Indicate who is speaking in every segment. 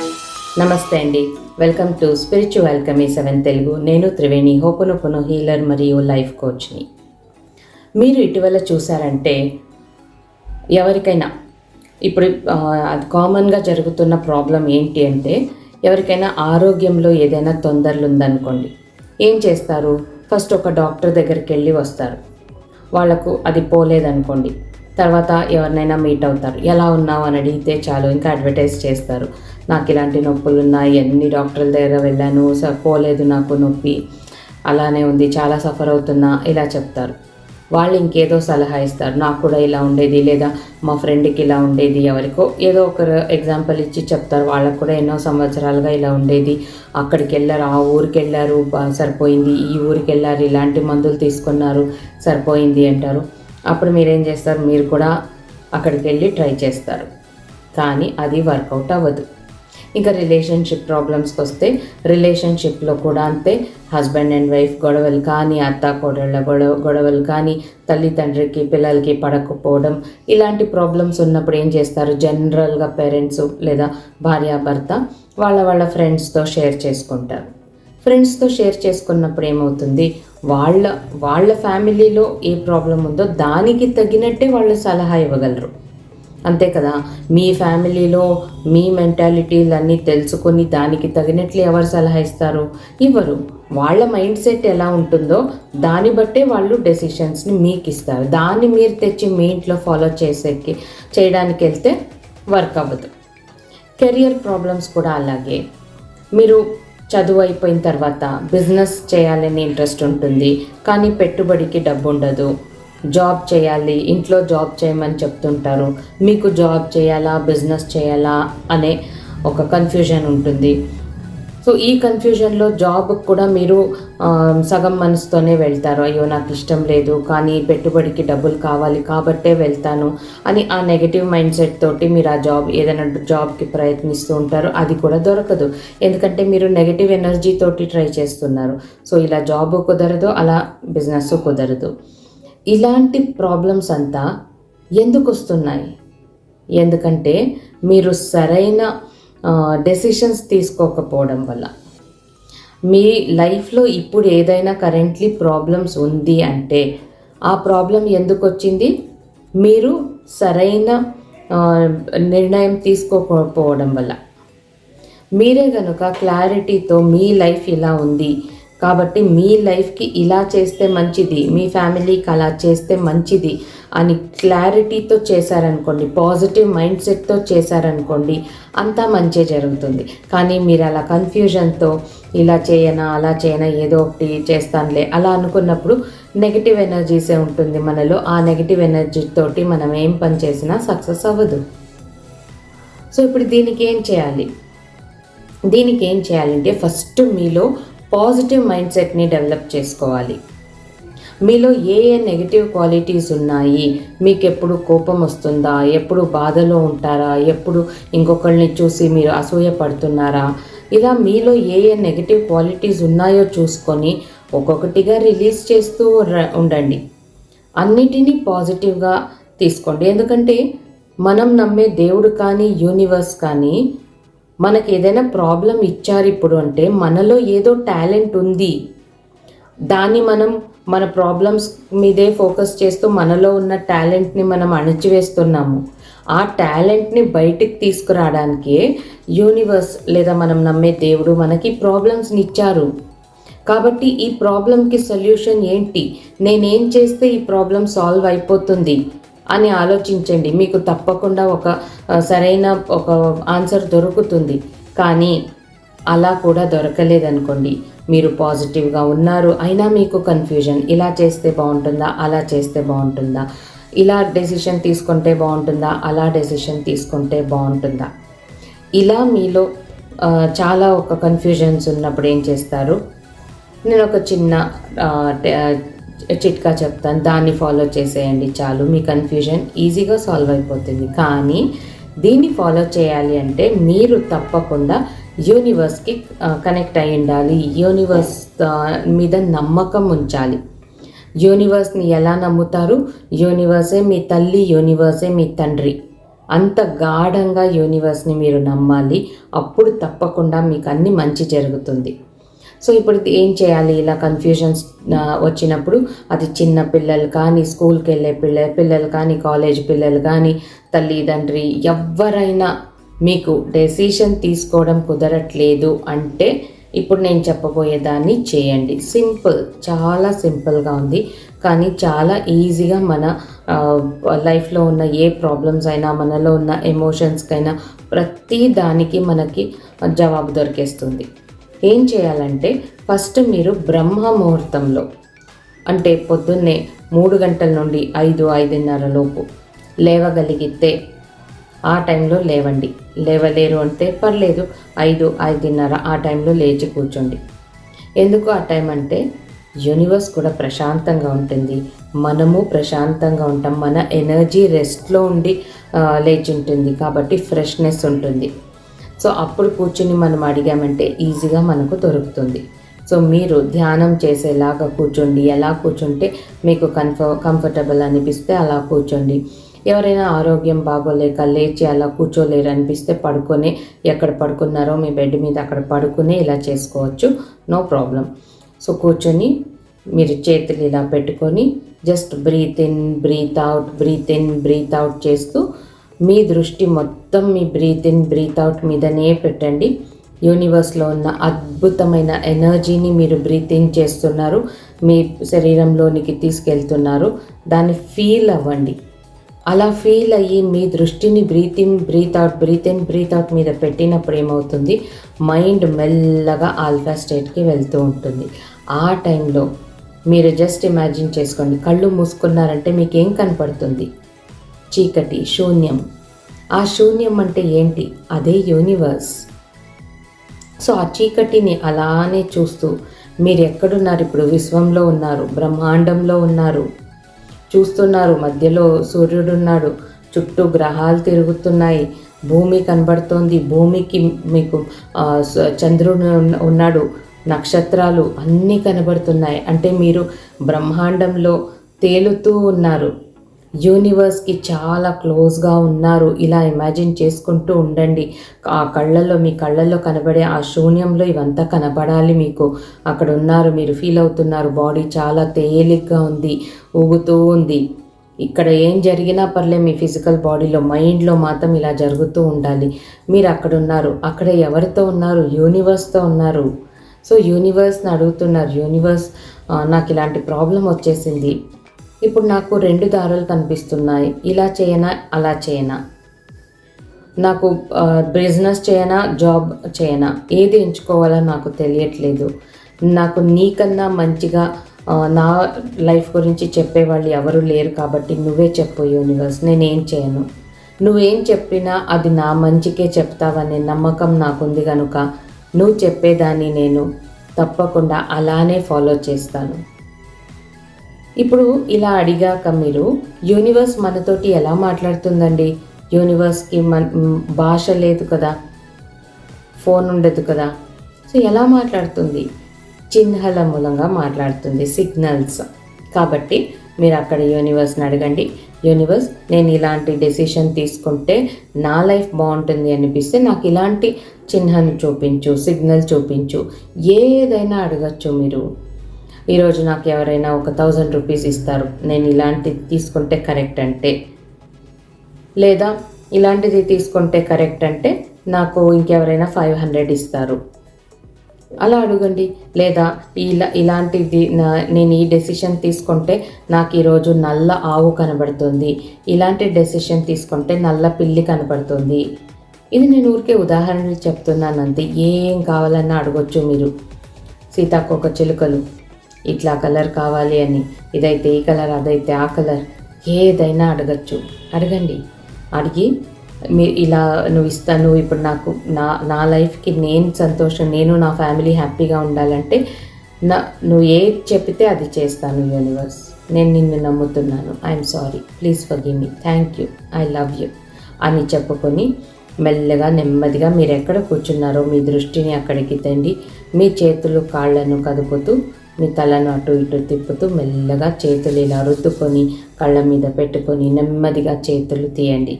Speaker 1: నమస్తే అండి. Welcome to spiritual కమీ సెవెన్ తెలుగు. నేను త్రివేణి. హోపనొపను హీలర్ మరియు లైఫ్ కోచ్ని. మీరు ఇటీవల చూసారంటే ఎవరికైనా ఇప్పుడు అది కామన్గా జరుగుతున్న ప్రాబ్లం ఏంటి అంటే ఎవరికైనా ఆరోగ్యంలో ఏదైనా తొందరలు ఉందనుకోండి ఏం చేస్తారు? ఫస్ట్ ఒక డాక్టర్ దగ్గరికి వెళ్ళి వస్తారు. వాళ్ళకు అది పోలేదనుకోండి. తర్వాత ఎవరినైనా మీట్ అవుతారు. ఎలా ఉన్నావు? అని అడిగితే చాలు ఇంకా అడ్వర్టైజ్ చేస్తారు. నాకు ఇలాంటి నొప్పులు ఉన్నాయి ఎన్ని డాక్టర్ల దగ్గర వెళ్ళాను పోలేదు నాకు నొప్పి. అలానే ఉంది చాలా సఫర్ అవుతున్నా ఇలా చెప్తారు. వాళ్ళు ఇంకేదో సలహా ఇస్తారు నాకు కూడా ఇలా ఉండేది లేదా మా ఫ్రెండ్కి ఇలా ఉండేది ఎవరికో ఏదో ఒకరు ఎగ్జాంపుల్ ఇచ్చి చెప్తారు వాళ్ళకు కూడా ఎన్నో సంవత్సరాలుగా ఇలా ఉండేది. అక్కడికి వెళ్ళారు ఆ ఊరికి వెళ్ళారు సరిపోయింది ఈ ఊరికి వెళ్ళారు ఇలాంటి మందులు తీసుకున్నారు సరిపోయింది అంటారు. అప్పుడు మీరేం చేస్తారు మీరు కూడా అక్కడికి వెళ్ళి ట్రై చేస్తారు. కానీ అది వర్కౌట్ అవ్వదు. ఇంకా రిలేషన్షిప్ ప్రాబ్లమ్స్కి వస్తే రిలేషన్షిప్లో కూడా అంతే. హస్బెండ్ అండ్ వైఫ్ గొడవలు కానీ అత్త కోడళ్ళ గొడవ గొడవలు కానీ తల్లి తండ్రికి పిల్లలకి పడకపోవడం ఇలాంటి ప్రాబ్లమ్స్ ఉన్నప్పుడు ఏం చేస్తారు? జనరల్గా పేరెంట్స్ లేదా భార్యాభర్త వాళ్ళ వాళ్ళ ఫ్రెండ్స్తో షేర్ చేసుకుంటారు. ఫ్రెండ్స్తో షేర్ చేసుకున్నప్పుడు ఏమవుతుంది? వాళ్ళ వాళ్ళ ఫ్యామిలీలో ఏ ప్రాబ్లం ఉందో దానికి తగినట్టే వాళ్ళు సలహా ఇవ్వగలరు. అంతే కదా. మీ ఫ్యామిలీలో మీ మెంటాలిటీలన్నీ తెలుసుకొని దానికి తగినట్లు ఎవరు సలహా ఇస్తారు? ఇవ్వరు. వాళ్ళ మైండ్ సెట్ ఎలా ఉంటుందో దాన్ని బట్టే వాళ్ళు డెసిషన్స్ని మీకు ఇస్తారు దాన్ని మీరు తెచ్చి మీ ఇంట్లో ఫాలో చేసేకి చేయడానికి వెళ్తే వర్క్ అవ్వదు. కెరియర్ ప్రాబ్లమ్స్ కూడా అలాగే. మీరు చదువు అయిపోయిన తర్వాత బిజినెస్ చేయాలని ఇంట్రెస్ట్ ఉంటుంది. కానీ పెట్టుబడికి డబ్బు ఉండదు జాబ్ చేయాలి ఇంట్లో జాబ్ చేయమని చెప్తుంటారు. మీకు జాబ్ చేయాలా బిజినెస్ చేయాలా అనే ఒక కన్ఫ్యూజన్ ఉంటుంది. సో ఈ కన్ఫ్యూజన్లో జాబ్ కూడా మీరు సగం మనసుతోనే వెళ్తారు. అయ్యో నాకు ఇష్టం లేదు కానీ పెట్టుబడికి డబ్బులు కావాలి కాబట్టే వెళ్తాను అని ఆ నెగటివ్ మైండ్ సెట్ తోటి మీరు ఆ జాబ్ ఏదైనా జాబ్కి ప్రయత్నిస్తూ ఉంటారు. అది కూడా దొరకదు. ఎందుకంటే మీరు నెగటివ్ ఎనర్జీ తోటి ట్రై చేస్తున్నారు. సో ఇలా జాబ్ కుదరదు అలా బిజినెస్ కుదరదు. ఇలాంటి ప్రాబ్లమ్స్ అంతా ఎందుకు వస్తున్నాయి ఎందుకంటే మీరు సరైన డెసిషన్స్ తీసుకోకపోవడం వల్ల. మీ లైఫ్లో ఇప్పుడు ఏదైనా కరెంట్లీ ప్రాబ్లమ్స్ ఉంది అంటే ఆ ప్రాబ్లం ఎందుకు వచ్చింది మీరు సరైన నిర్ణయం తీసుకోకపోవడం వల్ల. మీరే కనుక క్లారిటీతో మీ లైఫ్ ఇలా ఉంది కాబట్టి మీ లైఫ్కి ఇలా చేస్తే మంచిది మీ ఫ్యామిలీకి అలా చేస్తే మంచిది అని క్లారిటీతో చేశారనుకోండి పాజిటివ్ మైండ్ సెట్తో చేశారనుకోండి అంతా మంచి జరుగుతుంది. కానీ మీరు అలా కన్ఫ్యూజన్తో ఇలా చేయనా అలా చేయనా ఏదో ఒకటి చేస్తానులే అలా అనుకున్నప్పుడు నెగిటివ్ ఎనర్జీసే ఉంటుంది మనలో. ఆ నెగిటివ్ ఎనర్జీ తోటి మనం ఏం పని చేసినా సక్సెస్ అవ్వదు. సో ఇప్పుడు దీనికి ఏం చేయాలి? దీనికి ఏం చేయాలంటే ఫస్ట్ మీలో పాజిటివ్ మైండ్ సెట్ని డెవలప్ చేసుకోవాలి. మీలో ఏ ఏ నెగిటివ్ క్వాలిటీస్ ఉన్నాయి? మీకు ఎప్పుడు కోపం వస్తుందా? ఎప్పుడు బాధలో ఉంటారా? ఎప్పుడు ఇంకొకరిని చూసి మీరు అసూయ పడుతున్నారా? ఇలా మీలో ఏ ఏ నెగిటివ్ క్వాలిటీస్ ఉన్నాయో చూసుకొని ఒక్కొక్కటిగా రిలీజ్ చేస్తూ ఉండండి. అన్నిటినీ పాజిటివ్గా తీసుకోండి. ఎందుకంటే మనం నమ్మే దేవుడు కానీ యూనివర్స్ కానీ మనకి ఏదైనా ప్రాబ్లం ఇచ్చారు ఇప్పుడు అంటే మనలో ఏదో టాలెంట్ ఉంది. దాన్ని మనం మన ప్రాబ్లమ్స్ మీదే ఫోకస్ చేస్తూ మనలో ఉన్న టాలెంట్ని మనం అణచివేస్తున్నాము. ఆ టాలెంట్ని బయటికి తీసుకురావడానికే యూనివర్స్ లేదా మనం నమ్మే దేవుడు మనకి ప్రాబ్లమ్స్ని ఇచ్చారు. కాబట్టి ఈ ప్రాబ్లంకి సొల్యూషన్ ఏంటి? నేనేం చేస్తే ఈ ప్రాబ్లం సాల్వ్ అయిపోతుంది? అని ఆలోచించండి. మీకు తప్పకుండా ఒక సరైన ఒక ఆన్సర్ దొరుకుతుంది. కానీ అలా కూడా దొరకలేదనుకోండి. మీరు పాజిటివ్గా ఉన్నారు అయినా మీకు కన్ఫ్యూజన్ ఇలా చేస్తే బాగుంటుందా? అలా చేస్తే బాగుంటుందా? ఇలా డెసిషన్ తీసుకుంటే బాగుంటుందా? అలా డెసిషన్ తీసుకుంటే బాగుంటుందా? ఇలా మీలో చాలా ఒక కన్ఫ్యూజన్స్ ఉన్నప్పుడు ఏం చేస్తారు? నేను ఒక చిన్న చిట్కా చెప్తాను. దాన్ని ఫాలో చేసేయండి చాలు. మీ కన్ఫ్యూజన్ ఈజీగా సాల్వ్ అయిపోతుంది. కానీ దీన్ని ఫాలో చేయాలి అంటే మీరు తప్పకుండా యూనివర్స్కి కనెక్ట్ అయి ఉండాలి. యూనివర్స్ మీద నమ్మకం ఉంచాలి. యూనివర్స్ని ఎలా నమ్ముతారు? యూనివర్సే మీ తల్లి యూనివర్సే మీ తండ్రి. అంత గాఢంగా యూనివర్స్ని మీరు నమ్మాలి. అప్పుడు తప్పకుండా మీకు అన్ని మంచి జరుగుతుంది. సో ఇప్పుడు ఏం చేయాలి? ఇలా కన్ఫ్యూజన్స్ వచ్చినప్పుడు అది చిన్న పిల్లలు కానీ స్కూల్కి వెళ్ళే పిల్ల పిల్లలు కానీ కాలేజ్ పిల్లలు కానీ తల్లిదండ్రి ఎవరైనా మీకు డెసిషన్ తీసుకోవడం కుదరట్లేదు అంటే ఇప్పుడు నేను చెప్పబోయేదాన్ని చేయండి. సింపుల్ చాలా సింపుల్గా ఉంది. కానీ చాలా ఈజీగా మన లైఫ్లో ఉన్న ఏ ప్రాబ్లమ్స్ అయినా మనలో ఉన్న ఎమోషన్స్కైనా ప్రతి దానికి మనకి జవాబు దొరికేస్తుంది. ఏం చేయాలంటే ఫస్ట్ మీరు బ్రహ్మ ముహూర్తంలో అంటే పొద్దున్నే మూడు గంటల నుండి ఐదు ఐదున్నర లోపు లేవగలిగితే ఆ టైంలో లేవండి. లేవలేరు అంటే పర్లేదు ఐదు ఐదున్నర ఆ టైంలో లేచి కూర్చోండి. ఎందుకు ఆ టైం అంటే యూనివర్స్ కూడా ప్రశాంతంగా ఉంటుంది. మనము ప్రశాంతంగా ఉంటాం. మన ఎనర్జీ రెస్ట్లో ఉండి లేచి ఉంటుంది. కాబట్టి ఫ్రెష్నెస్ ఉంటుంది. సో అప్పుడు కూర్చుని మనం అడిగామంటే ఈజీగా మనకు దొరుకుతుంది. సో మీరు ధ్యానం చేసేలాగా కూర్చోండి. ఎలా కూర్చుంటే మీకు కన్ఫ కంఫర్టబుల్ అనిపిస్తే అలా కూర్చోండి. ఎవరైనా ఆరోగ్యం బాగోలేక లేచి అలా కూర్చోలేరు అనిపిస్తే పడుకొని ఎక్కడ పడుకున్నారో మీ బెడ్ మీద అక్కడ పడుకుని ఇలా చేసుకోవచ్చు. No problem. సో కూర్చొని మీరు చేతులు ఇలా పెట్టుకొని just breathe in breathe out breathe in breathe out చేస్తూ మీ దృష్టి మొత్తం మీ బ్రీత్ ఇన్ బ్రీత్ అవుట్ మీదనే పెట్టండి. యూనివర్స్లో ఉన్న అద్భుతమైన ఎనర్జీని మీరు బ్రీత్ ఇన్ చేస్తున్నారు. మీ శరీరంలోనికి తీసుకెళ్తున్నారు. దాన్ని ఫీల్ అవ్వండి. అలా ఫీల్ అయ్యి మీ దృష్టిని breathe in breathe out breathe in breathe out మీద పెట్టినప్పుడు ఏమవుతుంది? మైండ్ మెల్లగా ఆల్ఫా స్టేట్కి వెళ్తూ ఉంటుంది. ఆ టైంలో మీరు జస్ట్ ఇమాజిన్ చేసుకోండి. కళ్ళు మూసుకున్నారంటే మీకు ఏం కనపడుతుంది? చీకటి శూన్యం. ఆ శూన్యం అంటే ఏంటి? అదే యూనివర్స్ సో ఆ చీకటిని అలానే చూస్తూ మీరు ఎక్కడున్నారు ఇప్పుడు విశ్వంలో ఉన్నారు బ్రహ్మాండంలో ఉన్నారు. చూస్తున్నారు మధ్యలో సూర్యుడున్నాడు. చుట్టూ గ్రహాలు తిరుగుతున్నాయి. భూమి కనబడుతోంది. భూమికి మీకు చంద్రుడు ఉన్నాడు. నక్షత్రాలు అన్నీ కనబడుతున్నాయి. అంటే మీరు బ్రహ్మాండంలో తేలుతూ ఉన్నారు. యూనివర్స్కి చాలా క్లోజ్గా ఉన్నారు. ఇలా ఇమాజిన్ చేసుకుంటూ ఉండండి. ఆ కళ్ళల్లో మీ కళ్ళల్లో కనబడే ఆ శూన్యంలో ఇవంతా కనబడాలి మీకు. అక్కడ ఉన్నారు మీరు ఫీల్ అవుతున్నారు. బాడీ చాలా తేలిగ్గా ఉంది ఊగుతూ ఉంది. ఇక్కడ ఏం జరిగినా పర్లే మీ ఫిజికల్ బాడీలో మైండ్లో మాత్రం ఇలా జరుగుతూ ఉండాలి. మీరు అక్కడ ఉన్నారు. అక్కడ ఎవరితో ఉన్నారు? యూనివర్స్తో ఉన్నారు. సో యూనివర్స్ని అడుగుతున్నారు. యూనివర్స్ నాకు ఇలాంటి ప్రాబ్లం వచ్చేసింది. ఇప్పుడు నాకు రెండు దారులు కనిపిస్తున్నాయి. ఇలా చేయనా అలా చేయనా? నాకు బిజినెస్ చేయనా జాబ్ చేయనా? ఏది ఎంచుకోవాలో నాకు తెలియట్లేదు. నాకు నీకన్నా మంచిగా నా లైఫ్ గురించి చెప్పేవాళ్ళు ఎవరు లేరు కాబట్టి నువ్వే చెప్పు యూనివర్స్ నేనేం చేయను. నువ్వేం చెప్పినా అది నా మంచికే చెప్తావనే నమ్మకం నాకుంది కనుక నువ్వు చెప్పేదాన్ని నేను తప్పకుండా అలానే ఫాలో చేస్తాను. ఇప్పుడు ఇలా అడిగాక మీరు యూనివర్స్ మనతోటి ఎలా మాట్లాడుతుందండి? యూనివర్స్కి మన భాష లేదు కదా. ఫోన్ ఉండదు కదా. సో ఎలా మాట్లాడుతుంది? చిహ్నల మూలంగా మాట్లాడుతుంది సిగ్నల్స్. కాబట్టి మీరు అక్కడ యూనివర్స్ని అడగండి. యూనివర్స్ నేను ఇలాంటి డెసిషన్ తీసుకుంటే నా లైఫ్ బాగుంటుంది అనిపిస్తే నాకు ఇలాంటి చిహ్నాన్ని చూపించు సిగ్నల్ చూపించు ఏదైనా అడగచ్చు మీరు. ఈరోజు నాకు ఎవరైనా ఒక థౌజండ్ రూపీస్ ఇస్తారు. నేను ఇలాంటిది తీసుకుంటే కరెక్ట్ అంటే. లేదా ఇలాంటిది తీసుకుంటే కరెక్ట్ అంటే నాకు ఇంకెవరైనా ఫైవ్ హండ్రెడ్ ఇస్తారు. అలా అడగండి. లేదా ఇలా ఇలాంటిది నేను ఈ డెసిషన్ తీసుకుంటే నాకు ఈరోజు నల్ల ఆవు కనబడుతుంది. ఇలాంటి డెసిషన్ తీసుకుంటే నల్ల పిల్లి కనబడుతుంది. ఇది నేను ఊరికే ఉదాహరణలు చెప్తున్నాను అంతే ఏం కావాలన్నా అడగొచ్చు మీరు. సీతాకోక చిలుకలు. ఇట్లా కలర్ కావాలి అని. ఇదైతే ఈ కలర్ అదైతే ఆ కలర్. ఏదైనా అడగచ్చు. అడగండి. అడిగి మీ ఇలా నువ్వు ఇస్తా నువ్వు ఇప్పుడు నాకు నా నా లైఫ్కి నేను సంతోషం నేను నా ఫ్యామిలీ హ్యాపీగా ఉండాలంటే నా నువ్వు ఏది చెప్తే అది చేస్తాను యూనివర్స్. నేను నిన్ను నమ్ముతున్నాను. I'm sorry. Please forgive me. Thank you. I love you. అని చెప్పుకొని మెల్లగా నెమ్మదిగా మీరు ఎక్కడ కూర్చున్నారో మీ దృష్టిని అక్కడికి తండి మీ చేతులు కాళ్ళను కదుపుతూ మీ తలను అటు ఇటు తిప్పుతూ మెల్లగా చేతులు ఇలా రుద్దుకొని కళ్ళ మీద పెట్టుకొని నెమ్మదిగా చేతులు తీయండి.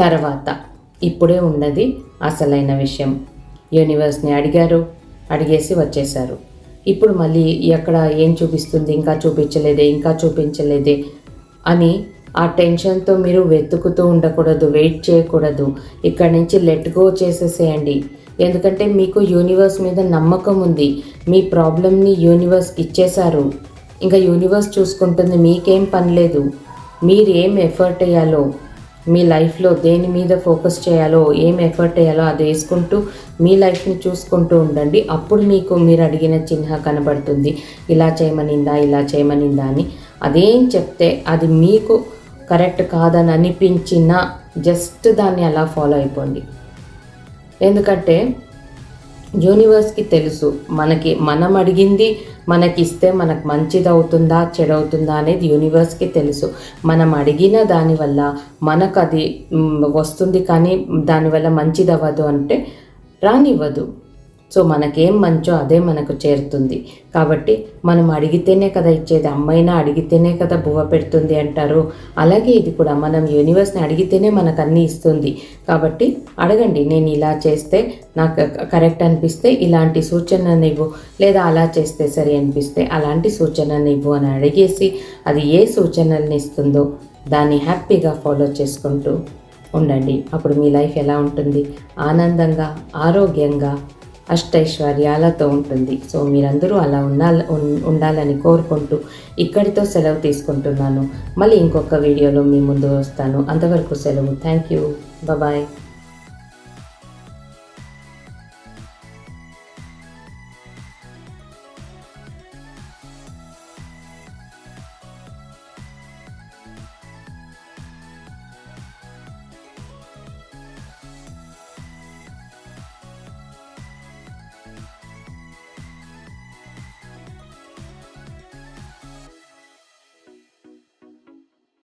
Speaker 1: తర్వాత ఇప్పుడే ఉన్నది అసలైన విషయం. యూనివర్స్ని అడిగారు. అడిగేసి వచ్చేసారు ఇప్పుడు మళ్ళీ ఎక్కడ ఏం చూపిస్తుంది? ఇంకా చూపించలేదే ఇంకా చూపించలేదే అని ఆ టెన్షన్తో మీరు వెతుకుతూ ఉండకూడదు వెయిట్ చేయకూడదు. ఇక్కడ నుంచి లెట్ గో చేసేసేయండి. ఎందుకంటే మీకు యూనివర్స్ మీద నమ్మకం ఉంది. మీ ప్రాబ్లమ్ని యూనివర్స్కి ఇచ్చేశారు. ఇంకా యూనివర్స్ చూసుకుంటుంది మీకేం పని లేదు. మీరు ఏం ఎఫర్ట్ వేయాలో మీ లైఫ్లో దేని మీద ఫోకస్ చేయాలో ఏం ఎఫర్ట్ వేయాలో అది వేసుకుంటూ మీ లైఫ్ని చూసుకుంటూ ఉండండి. అప్పుడు మీకు మీరు అడిగిన చిహ్న కనబడుతుంది. ఇలా చేయమనిందా ఇలా చేయమనిందా అని. అదేం చెప్తే అది మీకు కరెక్ట్ కాదని అనిపించినా జస్ట్ దాన్ని అలా ఫాలో అయిపోండి. ఎందుకంటే యూనివర్స్కి తెలుసు మనకి మనం అడిగింది మనకి ఇస్తే మనకు మంచిది అవుతుందా చెడవుతుందా అనేది యూనివర్స్కి తెలుసు. మనం అడిగిన దానివల్ల మనకు అది వస్తుంది కానీ దానివల్ల మంచిది అవ్వదు అంటే రానివ్వదు. సో మనకేం మంచో అదే మనకు చేరుతుంది. కాబట్టి మనం అడిగితేనే కదా ఇచ్చేది అమ్మైనా అడిగితేనే కదా బువ్వ పెడుతుంది అంటారు. అలాగే ఇది కూడా మనం యూనివర్స్ని అడిగితేనే మనకు అన్నీ ఇస్తుంది. కాబట్టి అడగండి నేను ఇలా చేస్తే నాకు కరెక్ట్ అనిపిస్తే ఇలాంటి సూచనను ఇవ్వు లేదా అలా చేస్తే సరి అనిపిస్తే అలాంటి సూచనను ఇవ్వు అని అడిగేసి అది ఏ సూచనల్ని ఇస్తుందో దాన్ని హ్యాపీగా ఫాలో చేసుకుంటూ ఉండండి. అప్పుడు మీ లైఫ్ ఎలా ఉంటుంది? ఆనందంగా ఆరోగ్యంగా అష్టైశ్వర్యాలతో ఉంటుంది. సో మీరందరూ అలా ఉండాల ఉండాలని కోరుకుంటూ ఇక్కడితో సెలవు తీసుకుంటున్నాను. మళ్ళీ ఇంకొక వీడియోలో మీ ముందు వస్తాను. అంతవరకు సెలవు. Thank you. బాయ్.